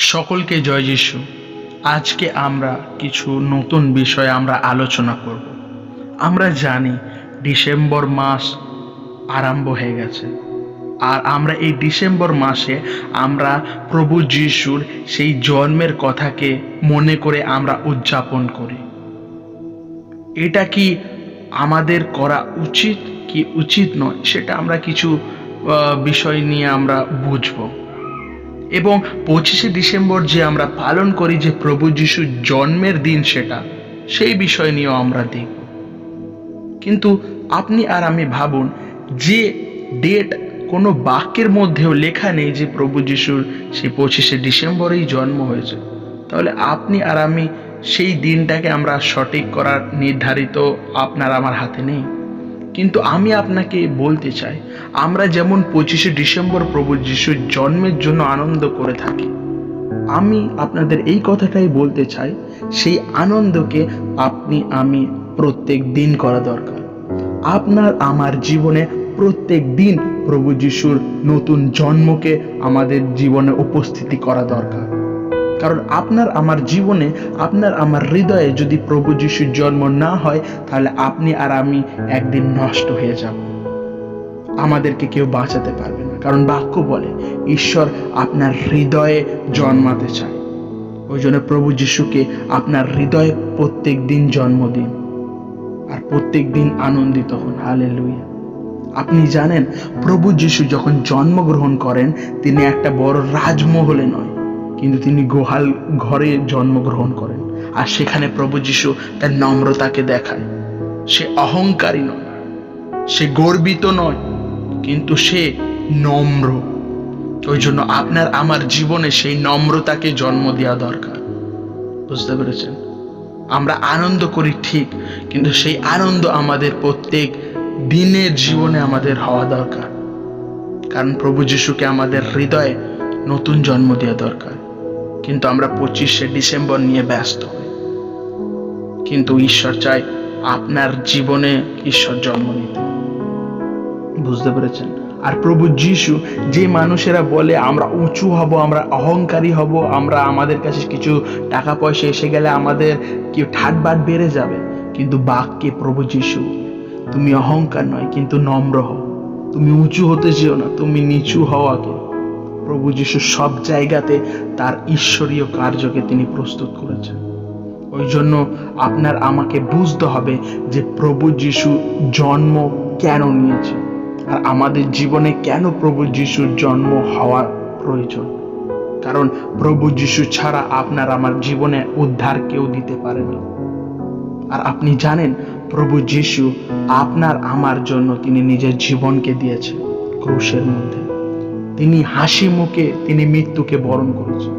সকলকে জয় যিশু। আজকে আমরা কিছু নতুন বিষয়ে আমরা আলোচনা করব। আমরা জানি ডিসেম্বর মাস আরম্ভ হয়ে গেছে। আর আমরা এই ডিসেম্বর মাসে আমরা প্রভু যিশুর সেই জন্মের কথাকে মনে করে আমরা উদযাপন করি। এটা কি আমাদের করা উচিত, কি উচিত নয়, সেটা আমরা কিছু বিষয় নিয়ে আমরা বুঝব। এবং পঁচিশে ডিসেম্বর যে আমরা পালন করি যে প্রভু যিশুর জন্মের দিন সেটা, সেই বিষয় নিয়েও আমরা দেখব। কিন্তু আপনি আর আমি ভাবুন, যে ডেট কোনো বাক্যের মধ্যেও লেখা নেই যে প্রভু যিশুর সেই পঁচিশে ডিসেম্বরেই জন্ম হয়েছে, তাহলে আপনি আর আমি সেই দিনটাকে আমরা সঠিক করার নির্ধারিত আপনার আমার হাতে নেই। কিন্তু আমি আপনাকে বলতে চাই, আমরা যেমন পঁচিশে ডিসেম্বর প্রভু যিশুর জন্মের জন্য আনন্দ করে থাকি, আমি আপনাদের এই কথাটাই বলতে চাই, সেই আনন্দকে আপনি, আমি প্রত্যেক দিন করা দরকার। আপনার আমার জীবনে প্রত্যেক দিন প্রভু যিশুর নতুন জন্মকে আমাদের জীবনে উপস্থিতি করা দরকার। কারণ আপনার আমার জীবনে, আপনার আমার হৃদয়ে যদি প্রভু যিশুর জন্ম না হয়, তাহলে আপনি আর আমি একদিন নষ্ট হয়ে যাব। আমাদেরকে কেউ বাঁচাতে পারবে না। কারণ বাক্য বলে, ঈশ্বর আপনার হৃদয়ে জন্মাতে চায়। ওই জন্য প্রভু যিশুকে আপনার হৃদয়ে প্রত্যেক দিন জন্ম দিন। আর প্রত্যেক দিন আনন্দিত হন। হালে লুইয়া আপনি জানেন, প্রভু যিশু যখন জন্মগ্রহণ করেন, তিনি একটা বড় রাজমহলে নয়। কিন্তু তিনি গোহাল ঘরে জন্মগ্রহণ করেন। আর সেখানে প্রভু যিশু তার নম্রতাকে দেখায়। সে অহংকারী নয়, সে গর্বিত নয়, কিন্তু সে নম্র। ওই জন্য আপনার আমার জীবনে সেই নম্রতাকে জন্ম দেওয়া দরকার। বুঝতে পেরেছেন? আমরা আনন্দ করি ঠিক, কিন্তু সেই আনন্দ আমাদের প্রত্যেক দিনের জীবনে আমাদের হওয়া দরকার। কারণ প্রভু যিশুকে আমাদের হৃদয়ে নতুন জন্ম দেওয়া দরকার। কিন্তু আমরা পঁচিশে ডিসেম্বর নিয়ে ব্যস্ত। হই কিন্তু ঈশ্বর চায় আপনার জীবনে ঈশ্বর জন্ম নিতে। বুঝতে পেরেছেন? আর প্রভু যিশু যে মানুষেরা বলে, আমরা উঁচু হব, আমরা অহংকারী হব, আমরা আমাদের কাছে কিছু টাকা পয়সা এসে গেলে আমাদের কি ঠাটবাট বেড়ে যাবে? কিন্তু বাক্যে প্রভু যিশু, তুমি অহংকার নয়, কিন্তু নম্র হও। তুমি উঁচু হতে চেও না, তুমি নিচু হওয়াকে। প্রভু যিশু সব জায়গাতে তার ঈশ্বরীয় কার্যকে তিনি প্রস্তুত করেছেন। ওই জন্য আপনার আমাকে বুঝতে হবে যে প্রভু যিশু জন্ম কেন নিয়েছে আর আমাদের জীবনে কেন প্রভু যিশুর জন্ম হওয়ার প্রয়োজন। কারণ প্রভু যিশু ছাড়া আপনার আমার জীবনে উদ্ধার কেউ দিতে পারে না। আর আপনি জানেন, প্রভু যিশু আপনার আমার জন্য তিনি নিজের জীবনকে দিয়েছে ক্রুশের মধ্যে। তিনি হাসি মুখে তিনি মৃত্যুকে বরণ করেছেন।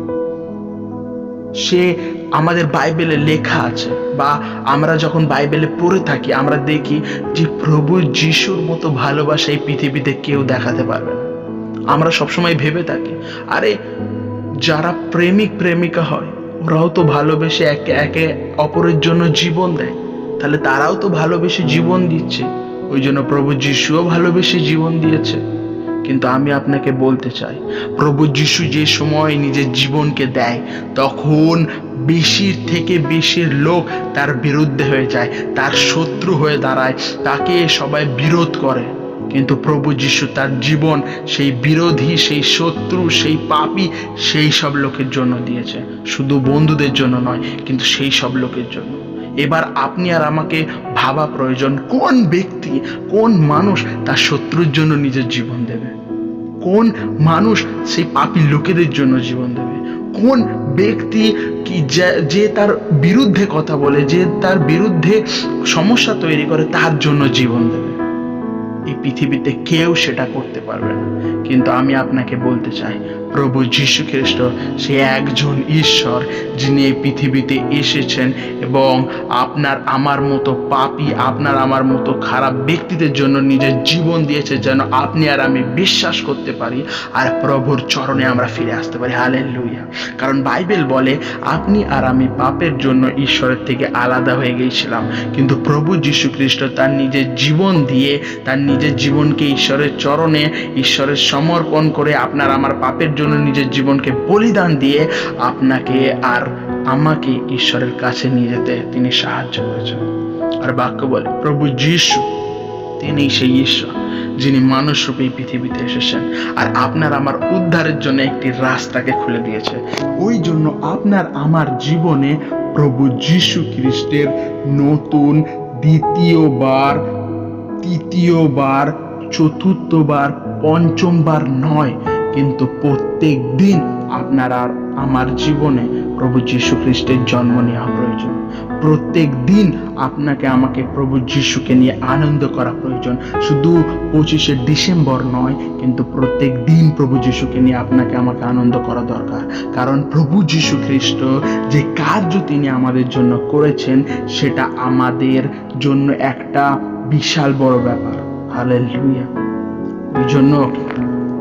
সে আমাদের বাইবেলে লেখা আছে, বা আমরা যখন বাইবেলে পড়ে থাকি, আমরা দেখি যে প্রভু যিশুর মতো ভালোবাসা এই পৃথিবীতে কেউ দেখাতে পারবে না। আমরা সবসময় ভেবে থাকি, আরে যারা প্রেমিক, প্রেমিকা হয়, ওরাও তো ভালোবেসে একে একে অপরের জন্য জীবন দেয়। তাহলে তারাও তো ভালোবেসে জীবন দিচ্ছে, ওই জন্য প্রভু যিশুও ভালোবেসে জীবন দিয়েছে। কিন্তু আমি আপনাকে বলতে চাই, প্রভু যিশু যে সময় নিজের জীবনকে দেয়, তখন বেশির থেকে বেশির লোক তার বিরুদ্ধে হয়ে যায়, তার শত্রু হয়ে দাঁড়ায়, তাকে সবাই বিরোধ করে। কিন্তু প্রভু যিশু তার জীবন, সেই বিরোধী, সেই শত্রু, সেই পাপি, সেই সব লোকের জন্য দিয়েছে। শুধু বন্ধুদের জন্য নয়, কিন্তু সেই সব লোকের জন্য। এবার আপনি আর আমাকে ভাবা প্রয়োজন, কোন ব্যক্তি, কোন মানুষ তার শত্রুর জন্য নিজের জীবন দেবে? কোন মানুষ সেই পাপি লোকেদের জন্য জীবন দেবে? কোন ব্যক্তি কি যে- তার বিরুদ্ধে কথা বলে, যে তার বিরুদ্ধে সমস্যা তৈরি করে, তার জন্য জীবন দেবে? এই পৃথিবীতে কেউ সেটা করতে পারবে না। কিন্তু আমি আপনাকে বলতে চাই, প্রভু যীশু খ্রিস্ট, সে একজন ঈশ্বর যিনি এই পৃথিবীতে এসেছেন এবং আপনার আমার মতো পাপী, আপনার আমার মতো খারাপ ব্যক্তিদের জন্য নিজের জীবন দিয়েছে যেন আপনি আর আমি বিশ্বাস করতে পারি আর প্রভুর চরণে আমরা ফিরে আসতে পারি। হালের লুইয়া কারণ বাইবেল বলে, আপনি আর আমি পাপের জন্য ঈশ্বরের থেকে আলাদা হয়ে গিয়েছিলাম। কিন্তু প্রভু যীশু খ্রিস্ট তার নিজের জীবন দিয়ে, তার নিজের জীবনকে ঈশ্বরের চরণে, ঈশ্বরের সমর্পণ করে আপনার আমার পাপের জন্য নিজের জীবনকে বলিদান দিয়ে আপনাকে আর আমাকে ঈশ্বরের কাছে নিয়ে যেতে তিনি সাহায্য করেছেন। আর বাক্য বলে, প্রভু যিশু, তিনি সেই ঈশ্বর যিনি মানুষ রূপে পৃথিবীতে এসেছেন আর আপনার আমার উদ্ধারের জন্য একটি রাস্তাকে খুলে দিয়েছে। ওই জন্য আপনার আমার জীবনে প্রভু যিশু খ্রিস্টের নতুন দ্বিতীয়বার তৃতীয়বার, চতুর্থবার, পঞ্চমবার নয়, কিন্তু প্রত্যেক দিন আপনার আর আমার জীবনে প্রভু যীশু খ্রিস্টের জন্ম নেওয়া প্রয়োজন। প্রত্যেক দিন আপনাকে আমাকে প্রভু যিশুকে নিয়ে আনন্দ করা প্রয়োজন। শুধু পঁচিশে ডিসেম্বর নয়, কিন্তু প্রত্যেক দিন প্রভু যিশুকে নিয়ে আপনাকে আমাকে আনন্দ করা দরকার। কারণ প্রভু যিশু খ্রিস্ট যে কার্য তিনি আমাদের জন্য করেছেন, সেটা আমাদের জন্য একটা বিশাল বড় ব্যাপার। হালেলুয়া। ওই জন্য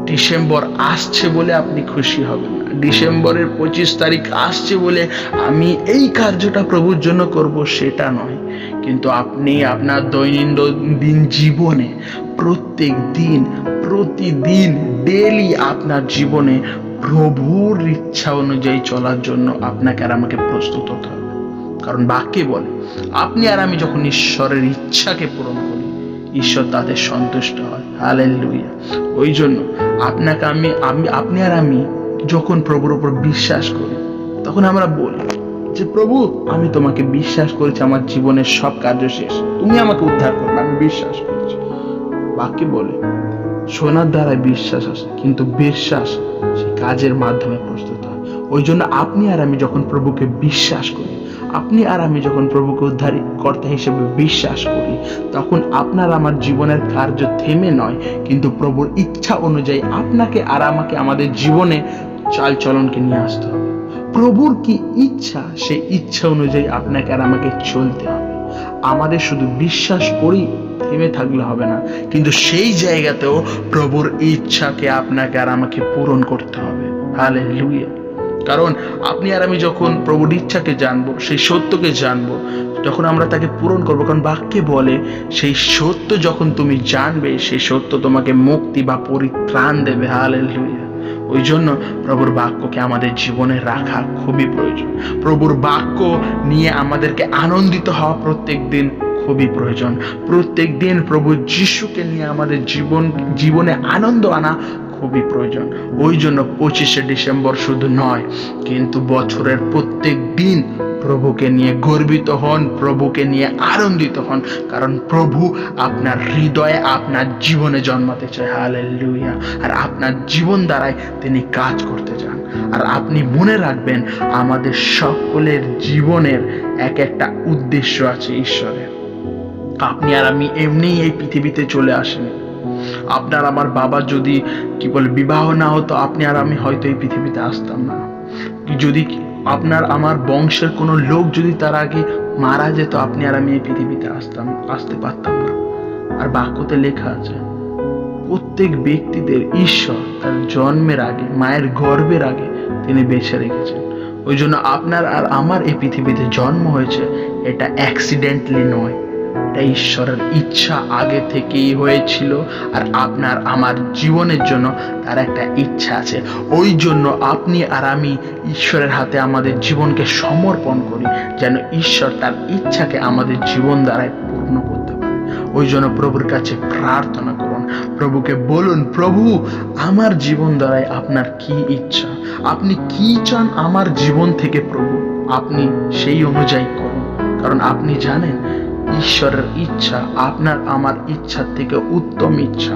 ডিসেম্বর আসছে বলে আপনি খুশি হবেন ডিসেম্বরের পঁচিশ তারিখ আসছে বলে আমি এই কার্যটা প্রভুর জন্য করব সেটা নয়। কিন্তু আপনি আপনার দৈনন্দিন জীবনে প্রত্যেক দিন, প্রতিদিন ডেলি আপনার জীবনে প্রভুর ইচ্ছা অনুযায়ী চলার জন্য আপনাকে আর আমাকে প্রস্তুত হতে হবে। কারণ বাক্যে বলে আপনি আর আমি যখন ঈশ্বরের ইচ্ছাকে পূরণ করি, ঈশ্বর তাদের সন্তুষ্ট হয়। হালেলুইয়া ওই জন্য আপনাকে আমি আমি, আপনি আর আমি যখন প্রভুর উপর বিশ্বাস করি, তখন আমরা বলি যে, প্রভু, আমি তোমাকে বিশ্বাস করেছি, আমার জীবনের সব কার্য শেষ। তুমি আমাকে উদ্ধার করবে আমি বিশ্বাস করেছি। বাক্যে বলে, সোনার দ্বারা বিশ্বাস আসে, কিন্তু বিশ্বাস সে কাজের মাধ্যমে প্রস্তুত হয়। ওই জন্য আপনি আর আমি যখন প্রভুকে বিশ্বাস করি আপনি আর আমি যখন প্রভুকে উদ্ধার কর্তা হিসেবে বিশ্বাস করি, তখন আপনার আমার জীবনের কার্য থেমে নয়, কিন্তু প্রভুর ইচ্ছা অনুযায়ী আপনাকে আর আমাকে আমাদের জীবনে চাল চলনকে নিয়ে আসতে হবে। প্রভুর কি ইচ্ছা, সেই ইচ্ছা অনুযায়ী আপনাকে আর আমাকে চলতে হবে। আমাদের শুধু বিশ্বাস করি থেমে থাকলে হবে না, কিন্তু সেই জায়গাতেও প্রভুর ইচ্ছাকে আপনাকে আর আমাকে পূরণ করতে হবে। হালে কারণ আপনি আর আমি যখন প্রভুর ইচ্ছাকে জানব, সেই সত্যকে জানব যখন আমরা তাকে পূরণ করব। কারণ বাক্যে বলে, সেই সত্য যখন তুমি জানবে, সেই সত্য তোমাকে মুক্তি বা পরিত্রাণ দেবে। হালে ওই জন্য প্রভুর বাক্যকে আমাদের জীবনে রাখা খুবই প্রয়োজন। প্রভুর বাক্য নিয়ে আমাদেরকে আনন্দিত হওয়া প্রত্যেক দিন খুবই প্রয়োজন। প্রত্যেক দিন প্রভু যিশুকে নিয়ে আমাদের জীবন, জীবনে আনন্দ আনা খুবই প্রয়োজন। ওই জন্য পঁচিশে ডিসেম্বর শুধু নয়, কিন্তু বছরের প্রত্যেক দিন প্রভুকে নিয়ে গর্বিত হন, প্রভুকে নিয়ে আনন্দিত হন, কারণ প্রভু আপনার হৃদয়ে আপনার জীবনে জন্মাতে চায়। হালেলুইয়া আর আপনার জীবন দ্বারাই তিনি কাজ করতে চান। আর আপনি মনে রাখবেন, আমাদের সকলের জীবনের এক একটা উদ্দেশ্য আছে ঈশ্বরের। আপনি আর আমি এমনিই এই পৃথিবীতে চলে আসেনি। আপনার আমার বাবা যদি কি বলে বিবাহ না হতো, আপনি আর আমি হয়তো এই পৃথিবীতে আসতাম না। যদি আপনার আমার বংশের কোনো লোক যদি তার আগে মারা যেত, আপনি আর আমি এই পৃথিবীতে আসতাম, আসতে পারতাম না। আর বাক্যতে লেখা আছে, প্রত্যেক ব্যক্তিদের ঈশ্বর তার জন্মের আগে, মায়ের গর্বের আগে তিনি বেছে রেখেছেন। ওই জন্য আপনার আর আমার এই পৃথিবীতে জন্ম হয়েছে, এটা অ্যাক্সিডেন্টলি নয়। এটা ঈশ্বরের ইচ্ছা আগে থেকেই হয়েছিল আর আপনার আমার জীবনের জন্য তার একটা ইচ্ছা আছে। ওই জন্য আপনি আর আমি ঈশ্বরের হাতে আমাদের জীবনকে সমর্পণ করি, যেন ঈশ্বর তার ইচ্ছাকে আমাদের জীবন দ্বারাই পূর্ণ করতে পারে। ওই জন্য প্রভুর কাছে প্রার্থনা করুন। প্রভুকে বলুন, প্রভু, আমার জীবন দ্বারাই আপনার কি ইচ্ছা? আপনি কি চান আমার জীবন থেকে প্রভু? আপনি সেই অনুযায়ী করুন। কারণ আপনি জানেন ঈশ্বরের ইচ্ছা, আপনার আমার ইচ্ছার থেকে উত্তম ইচ্ছা।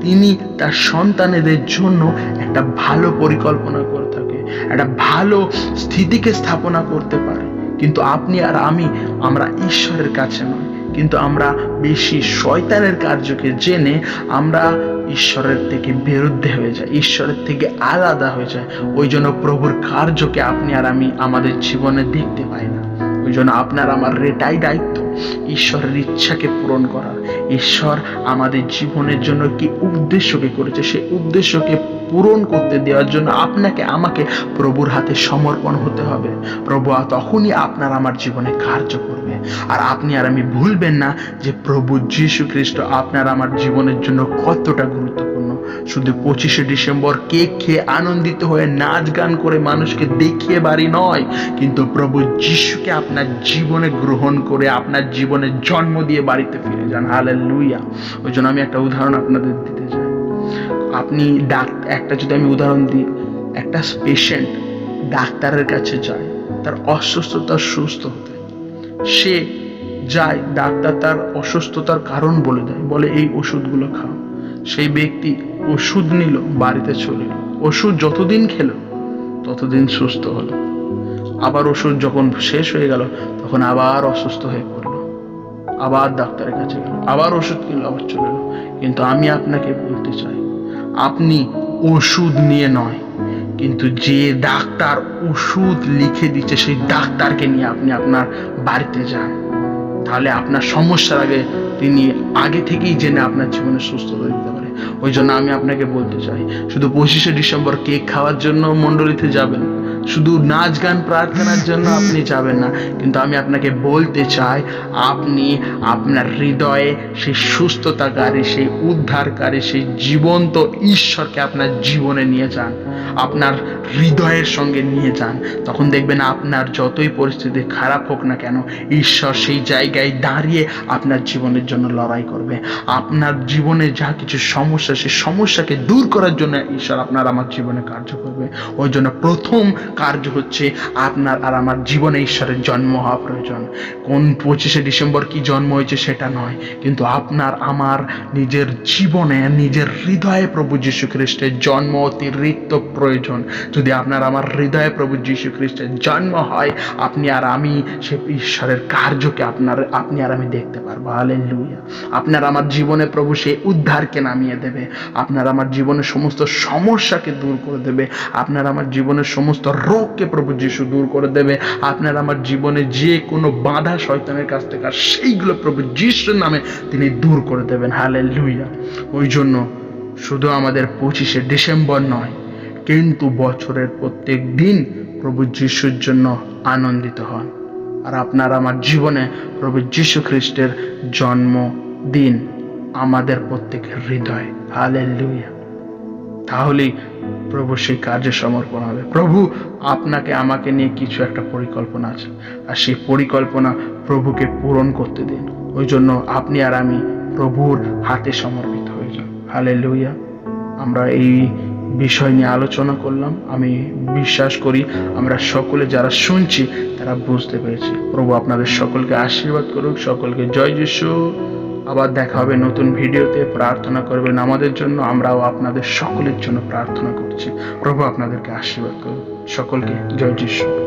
তিনি তার সন্তানেদের জন্য একটা ভালো পরিকল্পনা করে থাকে, একটা ভালো স্থিতিকে স্থাপনা করতে পারে। কিন্তু আপনি আর আমি, আমরা ঈশ্বরের কাছে নয়। কিন্তু আমরা বেশি শয়তানের কার্যকে জেনে আমরা ঈশ্বরের থেকে বিরুদ্ধে হয়ে যায় ঈশ্বরের থেকে আলাদা হয়ে যায় ওই জন্য প্রভুর কার্যকে আপনি আর আমি আমাদের জীবনে দেখতে পাই না। ওই জন্য আপনার আমার এটাই দায়িত্ব। ঈশ্বরের ইচ্ছাকে পূরণ করার। ঈশ্বর আমাদের জীবনের জন্য কি উদ্দেশ্যকে করেছে সেই উদ্দেশ্যকে পূরণ করতে দেওয়ার জন্য আপনাকে, আমাকে প্রভুর হাতে সমর্পণ হতে হবে। প্রভু তখনই আপনার আমার জীবনে কার্য করবে। আর আপনি আর আমি ভুলবেন না যে প্রভু যীশু খ্রিস্ট আপনার আমার জীবনের জন্য কতটা গুরুত্বপূর্ণ। শুধু পঁচিশে ডিসেম্বর কেক খেয়ে আনন্দিত হয়ে নাচ গান করে মানুষকে দেখিয়ে বাড়ি নয়, কিন্তু প্রভু যিশুকে আপনার জীবনে গ্রহণ করে, আপনার জীবনে জন্ম দিয়ে বাড়িতে ফিরে যান। হালে লুইয়া ওই জন্য আমি একটা উদাহরণ আপনাদের দিতে চাই। আপনি ডাক, একটা যদি আমি উদাহরণ দিই, একটা পেশেন্ট ডাক্তারের কাছে যায়, তার অসুস্থতা সুস্থ হতে। সে যায়, ডাক্তার তার অসুস্থতার কারণ বলে দেয়, বলে, এই ওষুধগুলো খাও। সেই ব্যক্তি ওষুধ নিল, বাড়িতে চলে ওষুধ যতদিন খেলো, ততদিন সুস্থ হলো। আবার ওষুধ যখন শেষ হয়ে গেল, তখন আবার অসুস্থ হয়ে পড়ল। আবার ডাক্তারের কাছে গেল, আবার ওষুধ কিনলো, আবার চলে এলো। কিন্তু আমি আপনাকে বলতে চাই আপনি ওষুধ নিয়ে নয়, কিন্তু যে ডাক্তার ওষুধ লিখে দিচ্ছে সেই ডাক্তারকে নিয়ে আপনি আপনার বাড়িতে যান। তাহলে আপনার সমস্যার আগে তিনি আগে থেকেই জেনে আপনার জীবনে সুস্থ করে দিতে পারে। ওই জন্য আমি আপনাকে বলতে চাই, শুধু পঁচিশে ডিসেম্বর কেক খাওয়ার জন্য মণ্ডলীতে যাবেন শুধু নাচ গান প্রার্থনার জন্য আপনি যাবেন না, কিন্তু আমি আপনাকে বলতে চাই, আপনি আপনার হৃদয়ে সেই সুস্থতাকারী, সেই উদ্ধারকারী, সেই জীবন্ত ঈশ্বরকে আপনার জীবনে নিয়ে যান, আপনার হৃদয়ের সঙ্গে নিয়ে যান। তখন দেখবেন আপনার যতই পরিস্থিতি খারাপ হোক না কেন, ঈশ্বর সেই জায়গায় দাঁড়িয়ে আপনার জীবনের জন্য লড়াই করবে। আপনার জীবনে যা কিছু সমস্যা, সেই সমস্যাকে দূর করার জন্য ঈশ্বর আপনার আমার জীবনে কার্য করবে। ওই জন্য প্রথম কার্য হচ্ছে আপনার আর আমার জীবনে ঈশ্বরের জন্ম হওয়া প্রয়োজন। কোন পঁচিশে ডিসেম্বর কি জন্ম হয়েছে সেটা নয়। কিন্তু আপনার, আমার, নিজের জীবনে, নিজের হৃদয়ে প্রভু যীশু খ্রিস্টের জন্ম অতিরিক্ত প্রয়োজন। যদি আপনার, আমার হৃদয়ে প্রভু যীশু খ্রিস্টের জন্ম হয়, আপনি আর আমি সে ঈশ্বরের কার্যকে আপনার, আপনি আর আমি দেখতে পারব। হালে আপনার, আমার জীবনে প্রভু সেই উদ্ধারকে নামিয়ে দেবে। আপনার, আমার জীবনের সমস্ত সমস্যাকে দূর করে দেবে। আপনার, আমার জীবনের সমস্ত রোগকে প্রভু যিশু দূর করে দেবে। আপনার আমার জীবনে যে কোনো বাধা শয়তানের কাছ থেকে আর সেইগুলো প্রভু যিশুর নামে তিনি দূর করে দেবেন। হালে লুইয়া ওই জন্য শুধু আমাদের পঁচিশে ডিসেম্বর নয়, কিন্তু বছরের প্রত্যেক দিন প্রভু যিশুর জন্য আনন্দিত হন। আর আপনার আমার জীবনে প্রভু যীশু খ্রিস্টের জন্মদিন আমাদের প্রত্যেকের হৃদয়। হালে লুইয়া তাহলেই প্রভু সেই কার্যে সমর্পণ হবে। প্রভু, আপনাকে, আমাকে নিয়ে কিছু একটা পরিকল্পনা আছে। আর সেই পরিকল্পনা প্রভুকে পূরণ করতে দিন। ওই জন্য আপনি আর আমি প্রভুর হাতে সমর্পিত হয়ে যান হালে লুইয়া আমরা এই বিষয় নিয়ে আলোচনা করলাম। আমি বিশ্বাস করি আমরা সকলে যারা শুনছি, তারা বুঝতে পেরেছি। প্রভু আপনাদের সকলকে আশীর্বাদ করুক, সকলকে জয় যিশু। আবার দেখা হবে নতুন ভিডিওতে। প্রার্থনা করবেন আমাদের জন্য, আমরাও আপনাদের সকলের জন্য প্রার্থনা করছি। প্রভু আপনাদেরকে আশীর্বাদ করুন। সকলকে জয় যিশু।